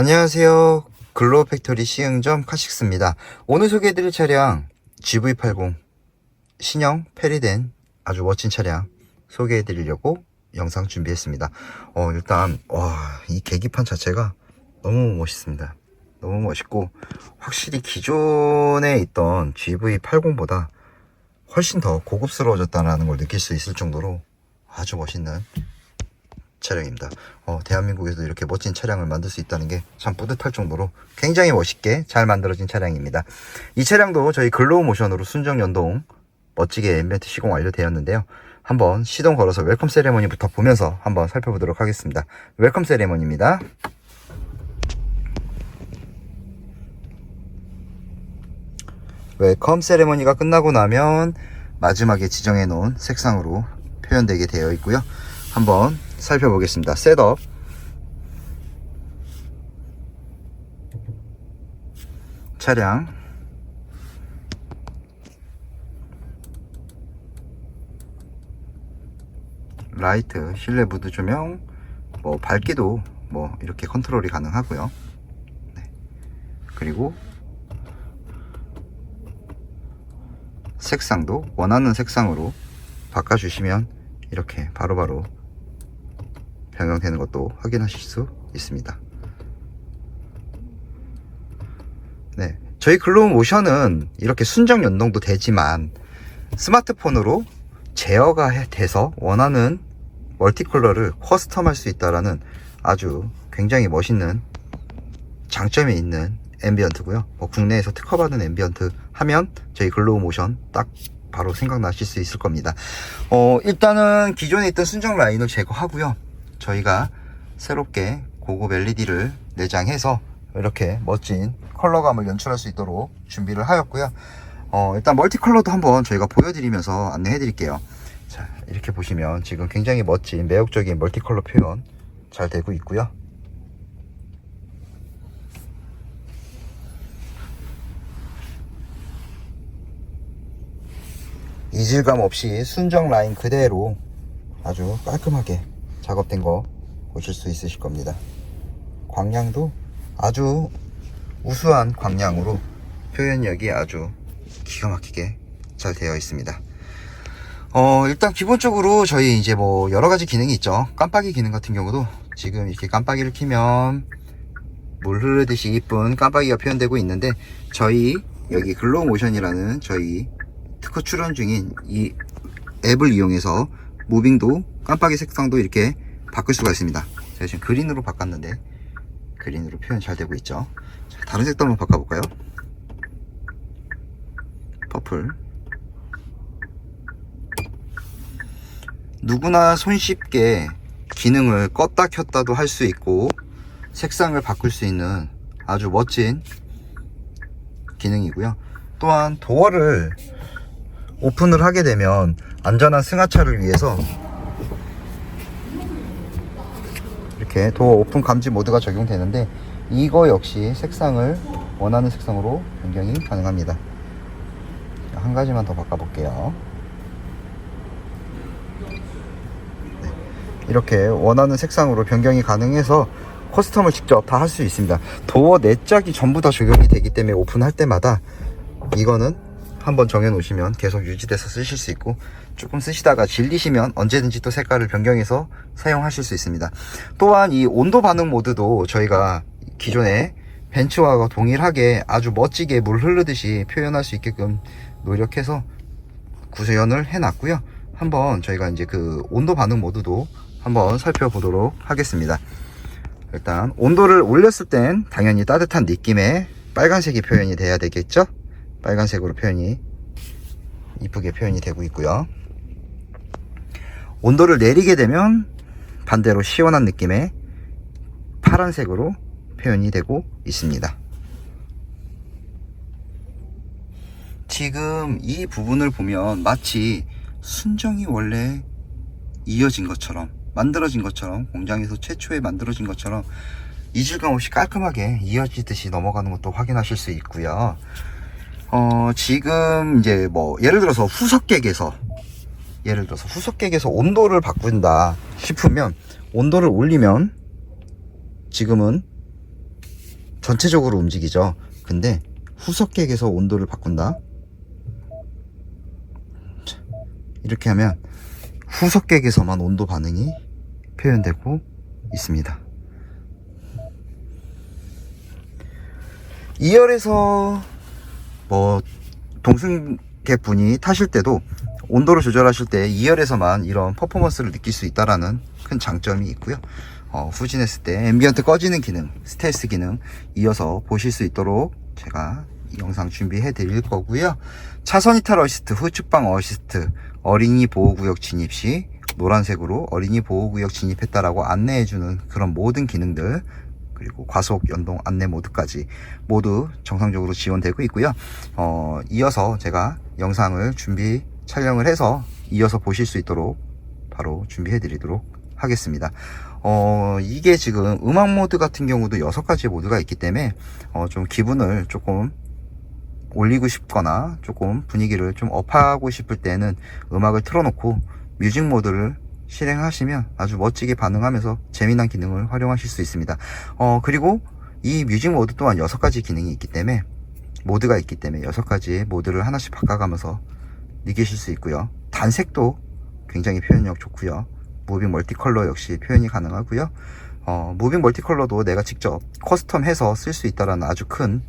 안녕하세요. 글로우 팩토리 시흥점 카식스입니다. 오늘 소개해드릴 차량 GV80 신형 페리된 아주 멋진 차량 소개해드리려고 영상 준비했습니다. 어, 일단 와, 이 계기판 자체가 너무 멋있습니다. 너무 멋있고 확실히 기존에 있던 GV80보다 훨씬 더 고급스러워졌다는 걸 느낄 수 있을 정도로 아주 멋있는 차량입니다. 어, 대한민국에서 이렇게 멋진 차량을 만들 수 있다는 게 참 뿌듯할 정도로 굉장히 멋있게 잘 만들어진 차량입니다. 이 차량도 저희 글로우 모션으로 순정 연동 멋지게 앰비언트 시공 완료되었는데요. 한번 시동 걸어서 웰컴 세레머니부터 보면서 한번 살펴보도록 하겠습니다. 웰컴 세레머니입니다. 웰컴 세레머니가 끝나고 나면 마지막에 지정해 놓은 색상으로 표현되게 되어 있고요. 한번 살펴보겠습니다. 셋업. 차량. 라이트, 실내 무드 조명, 뭐 밝기도 뭐 이렇게 컨트롤이 가능하고요. 네. 그리고 색상도 원하는 색상으로 바꿔주시면 이렇게 바로바로 변경되는 것도 확인하실 수 있습니다. 네. 저희 글로우 모션은 이렇게 순정 연동도 되지만 스마트폰으로 제어가 해- 돼서 원하는 멀티컬러를 커스텀 할 수 있다라는 아주 굉장히 멋있는 장점이 있는 앰비언트고요. 뭐 국내에서 특허받은 앰비언트 하면 저희 글로우 모션 딱 바로 생각나실 수 있을 겁니다. 어, 일단은 기존에 있던 순정 라인을 제거하고요. 저희가 새롭게 고급 LED를 내장해서 이렇게 멋진 컬러감을 연출할 수 있도록 준비를 하였고요. 어, 일단 멀티 컬러도 한번 저희가 보여드리면서 안내해 드릴게요. 자, 이렇게 보시면 지금 굉장히 멋진 매혹적인 멀티 컬러 표현 잘 되고 있고요. 이질감 없이 순정 라인 그대로 아주 깔끔하게 작업된 거 보실 수 있으실 겁니다. 광량도 아주 우수한 광량으로 표현력이 아주 기가 막히게 잘 되어 있습니다. 어, 일단 기본적으로 저희 이제 뭐 여러 가지 기능이 있죠. 깜빡이 기능 같은 경우도 지금 이렇게 깜빡이를 켜면 물 흐르듯이 이쁜 깜빡이가 표현되고 있는데 저희 여기 글로우 모션이라는 저희 특허 출원 중인 이 앱을 이용해서 무빙도 깜빡이 색상도 이렇게 바꿀 수가 있습니다. 제가 지금 그린으로 바꿨는데 그린으로 표현 잘 되고 있죠. 자, 다른 색도 한번 바꿔볼까요? 퍼플. 누구나 손쉽게 기능을 껐다 켰다도 할 수 있고 색상을 바꿀 수 있는 아주 멋진 기능이고요. 또한 도어를 오픈을 하게 되면 안전한 승하차를 위해서 이렇게 도어 오픈 감지 모드가 적용되는데 이거 역시 색상을 원하는 색상으로 변경이 가능합니다. 한 가지만 더 바꿔볼게요. 네, 이렇게 원하는 색상으로 변경이 가능해서 커스텀을 직접 다 할 수 있습니다. 도어 네 짝이 전부 다 적용이 되기 때문에 오픈할 때마다 이거는 한번 정해 놓으시면 계속 유지돼서 쓰실 수 있고 조금 쓰시다가 질리시면 언제든지 또 색깔을 변경해서 사용하실 수 있습니다. 또한 이 온도 반응 모드도 저희가 기존에 벤츠와 동일하게 아주 멋지게 물 흐르듯이 표현할 수 있게끔 노력해서 구현을 해놨고요. 한번 저희가 이제 그 온도 반응 모드도 한번 살펴보도록 하겠습니다. 일단 온도를 올렸을 땐 당연히 따뜻한 느낌의 빨간색이 표현이 돼야 되겠죠? 빨간색으로 표현이 이쁘게 표현이 되고 있고요. 온도를 내리게 되면 반대로 시원한 느낌의 파란색으로 표현이 되고 있습니다. 지금 이 부분을 보면 마치 순정이 원래 이어진 것처럼 만들어진 것처럼 공장에서 최초에 만들어진 것처럼 이질감 없이 깔끔하게 이어지듯이 넘어가는 것도 확인하실 수 있고요. 어, 지금 이제 뭐 예를 들어서 후석객에서 예를 들어서 후석객에서 온도를 바꾼다 싶으면 온도를 올리면 지금은 전체적으로 움직이죠. 근데 후석객에서 온도를 바꾼다. 자, 이렇게 하면 후석객에서만 온도 반응이 표현되고 있습니다. 2열에서 뭐 동승객 분이 타실 때도 온도를 조절하실 때 2열에서만 이런 퍼포먼스를 느낄 수 있다라는 큰 장점이 있고요. 어, 후진했을 때 앰비언트 꺼지는 기능, 스텔스 기능 이어서 보실 수 있도록 제가 이 영상 준비해 드릴 거고요. 차선 이탈 어시스트, 후측방 어시스트, 어린이 보호구역 진입 시 노란색으로 어린이 보호구역 진입했다라고 안내해주는 그런 모든 기능들 그리고 과속 연동 안내 모드까지 모두 정상적으로 지원되고 있고요. 어, 이어서 제가 영상을 준비 촬영을 해서 이어서 보실 수 있도록 바로 준비해 드리도록 하겠습니다. 어, 이게 지금 음악 모드 같은 경우도 여섯 가지 모드가 있기 때문에 어, 좀 기분을 조금 올리고 싶거나 조금 분위기를 좀 업하고 싶을 때는 음악을 틀어놓고 뮤직 모드를 실행하시면 아주 멋지게 반응하면서 재미난 기능을 활용하실 수 있습니다. 어, 그리고 이 뮤직 모드 또한 여섯 가지 기능이 있기 때문에 모드가 있기 때문에 여섯 가지의 모드를 하나씩 바꿔가면서 느끼실 수 있고요. 단색도 굉장히 표현력 좋고요. 무빙 멀티컬러 역시 표현이 가능하고요. 어, 무빙 멀티컬러도 내가 직접 커스텀해서 쓸 수 있다는 아주 큰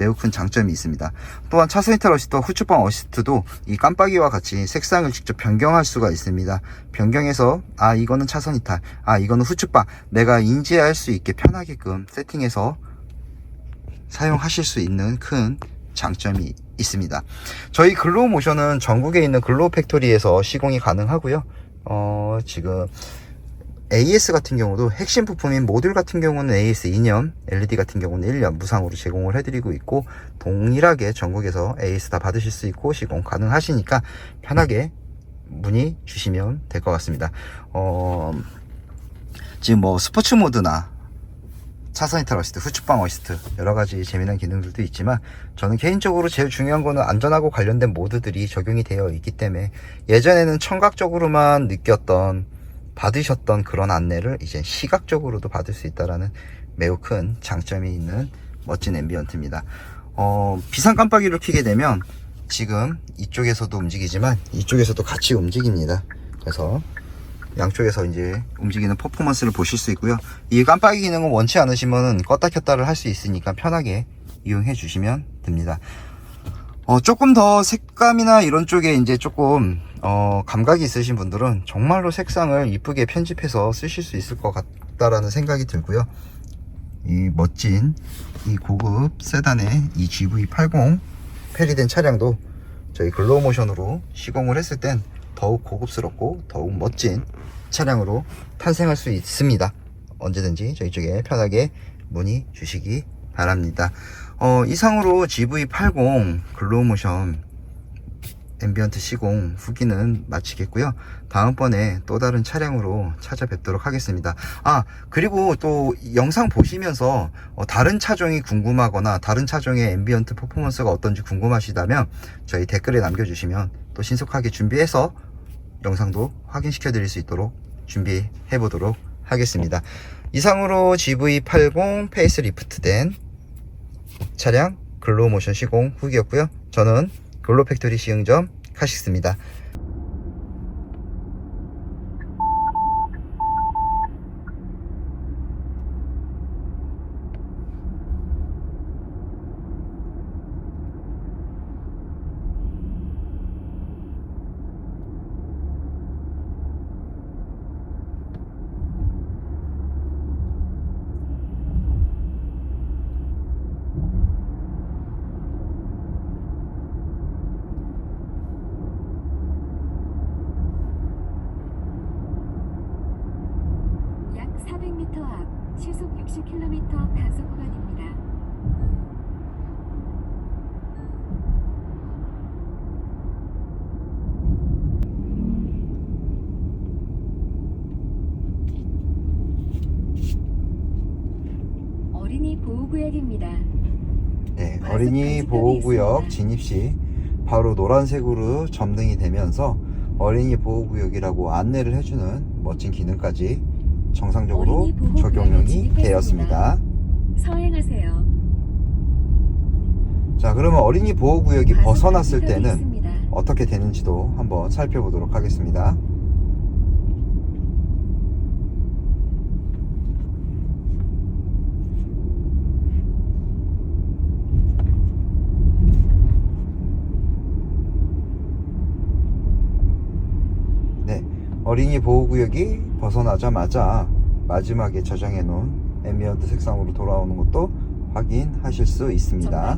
매우 큰 장점이 있습니다. 또한 차선 이탈 어시스트, 후측방 어시스트도 이 깜빡이와 같이 색상을 직접 변경할 수가 있습니다. 변경해서 아 이거는 차선 이탈, 아 이거는 후측방 내가 인지할 수 있게 편하게끔 세팅해서 사용하실 수 있는 큰 장점이 있습니다. 저희 글로우 모션은 전국에 있는 글로우 팩토리에서 시공이 가능하고요. 어, 지금 AS 같은 경우도 핵심 부품인 모듈 같은 경우는 AS 2년, LED 같은 경우는 1년 무상으로 제공을 해드리고 있고 동일하게 전국에서 AS 다 받으실 수 있고 시공 가능하시니까 편하게 문의 주시면 될 것 같습니다. 어, 지금 뭐 스포츠 모드나 차선 이탈 어시스트, 후측방 어시스트 여러 가지 재미난 기능들도 있지만 저는 개인적으로 제일 중요한 거는 안전하고 관련된 모드들이 적용이 되어 있기 때문에 예전에는 청각적으로만 느꼈던 받으셨던 그런 안내를 이제 시각적으로도 받을 수 있다라는 매우 큰 장점이 있는 멋진 앰비언트입니다. 어, 비상 깜빡이를 켜게 되면 지금 이쪽에서도 움직이지만 이쪽에서도 같이 움직입니다. 그래서 양쪽에서 이제 움직이는 퍼포먼스를 보실 수 있고요. 이 깜빡이 기능은 원치 않으시면 껐다 켰다를 할 수 있으니까 편하게 이용해 주시면 됩니다. 어, 조금 더 색감이나 이런 쪽에 이제 조금 어, 감각이 있으신 분들은 정말로 색상을 이쁘게 편집해서 쓰실 수 있을 것 같다라는 생각이 들고요. 이 멋진 이 고급 세단의 이 GV80 페리된 차량도 저희 글로우 모션으로 시공을 했을 땐 더욱 고급스럽고 더욱 멋진 차량으로 탄생할 수 있습니다. 언제든지 저희 쪽에 편하게 문의 주시기 바랍니다. 어, 이상으로 GV80 글로우 모션 앰비언트 시공 후기는 마치겠고요. 다음번에 또 다른 차량으로 찾아뵙도록 하겠습니다. 아, 그리고 또 영상 보시면서 어, 다른 차종이 궁금하거나 다른 차종의 앰비언트 퍼포먼스가 어떤지 궁금하시다면 저희 댓글에 남겨주시면 또 신속하게 준비해서 영상도 확인시켜 드릴 수 있도록 준비해 보도록 하겠습니다. 이상으로 GV80 페이스리프트 된 차량 글로우 모션 시공 후기였고요. 저는 글로 팩토리 시흥점 카식스입니다. 약 400m 앞 시속 60km 단속 구간입니다. 어린이 보호구역입니다. 네, 어린이 보호구역 진입 시 바로 노란색으로 점등이 되면서 어린이 보호구역이라고 안내를 해주는 멋진 기능까지 정상적으로 적용이. 되었습니다. 서행하세요. 자, 그러면 어린이 보호구역이 벗어났을 때는 있습니다. 어떻게 되는지도 한번 살펴보도록 하겠습니다. 네, 어린이 보호구역이 벗어나자마자 마지막에 저장해 놓은 앰비언트 색상으로 돌아오는 것도 확인하실 수 있습니다.